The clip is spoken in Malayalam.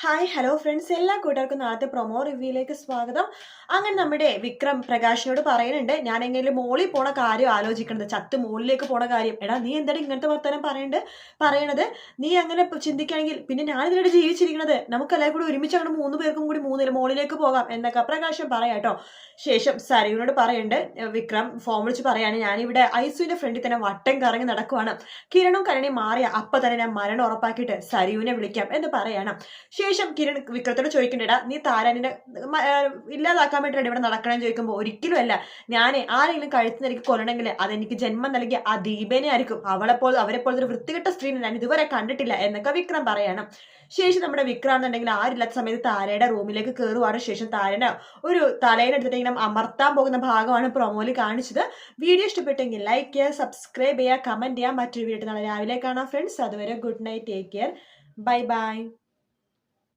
ഹായ് ഹലോ ഫ്രണ്ട്സ് എല്ലാ കൂട്ടുകാർക്കും നാളത്തെ പ്രൊമോ റിവ്യൂയിലേക്ക് സ്വാഗതം. അങ്ങനെ നമ്മുടെ വിക്രം പ്രകാശിനോട് പറയുന്നുണ്ട് ഞാൻ എങ്ങനെയും മോളിൽ പോണ കാര്യം ആലോചിക്കണത് ചത്ത് മോളിലേക്ക് പോണ കാര്യം. എടാ നീ എന്താണ് ഇങ്ങനത്തെ വർത്തമാനം പറയണ്ട്? പറയണത് നീ അങ്ങനെ ചിന്തിക്കുകയാണെങ്കിൽ പിന്നെ ഞാൻ ഇതിലൂടെ ജീവിച്ചിരിക്കണത്. നമുക്ക് എല്ലാവരും കൂടി ഒരുമിച്ച് അങ്ങനെ മൂന്ന് പേർക്കും കൂടി മൂന്നിൽ മോളിലേക്ക് പോകാം. എന്നൊക്കെ പ്രകാശം പറയാട്ടോ ശേഷം സരയുവിനോട് പറയുന്നുണ്ട് വിക്രം ഫോം വിളിച്ച് പറയാണ് ഞാനിവിടെ ഐസുവിന്റെ ഫ്രണ്ടിൽ തന്നെ വട്ടം കറങ്ങി നടക്കുവാണ്. കിരണും കരണയും മാറിയ അപ്പൊ തന്നെ ഞാൻ മരണം ഉറപ്പാക്കിയിട്ട് സരയുവിനെ വിളിക്കാം എന്ന് പറയണം. ശേഷം കിരൺ വിക്രത്തോട് ചോദിക്കണ്ടേടാ നീ താരാനിനെ ഇല്ലാതാക്കാൻ വേണ്ടിയിട്ട് ഇവിടെ നടക്കണമെന്ന് ചോദിക്കുമ്പോൾ ഒരിക്കലും അല്ല. ഞാൻ ആരെങ്കിലും കഴുത്തുനിലേക്ക് കൊല്ലണമെങ്കിൽ അതെനിക്ക് ജന്മം നൽകിയ ആ ദീപനെ ആയിരിക്കും. അവളെപ്പോൾ അവരെ പോലത്തെ ഒരു വൃത്തികെട്ട സ്ത്രീനെ ഞാൻ ഇതുവരെ കണ്ടിട്ടില്ല എന്നൊക്കെ വിക്രം പറയണം. ശേഷം നമ്മുടെ വിക്രം എന്നുണ്ടെങ്കിൽ ആരില്ലാത്ത സമയത്ത് താരയുടെ റൂമിലേക്ക് കയറുവാണ് ശേഷം താരനെ ഒരു തലയിലെടുത്തിട്ട് ഇങ്ങനെ അമർത്താൻ പോകുന്ന ഭാഗമാണ് പ്രൊമോയിൽ കാണിച്ചത്. വീഡിയോ ഇഷ്ടപ്പെട്ടെങ്കിൽ ലൈക്ക് ചെയ്യുക സബ്സ്ക്രൈബ് ചെയ്യുക കമന്റ് ചെയ്യുക. മറ്റൊരു വീഡിയോ നാളെ രാവിലെ കാണാം ഫ്രണ്ട്സ് അതുവരെ good night take care bye bye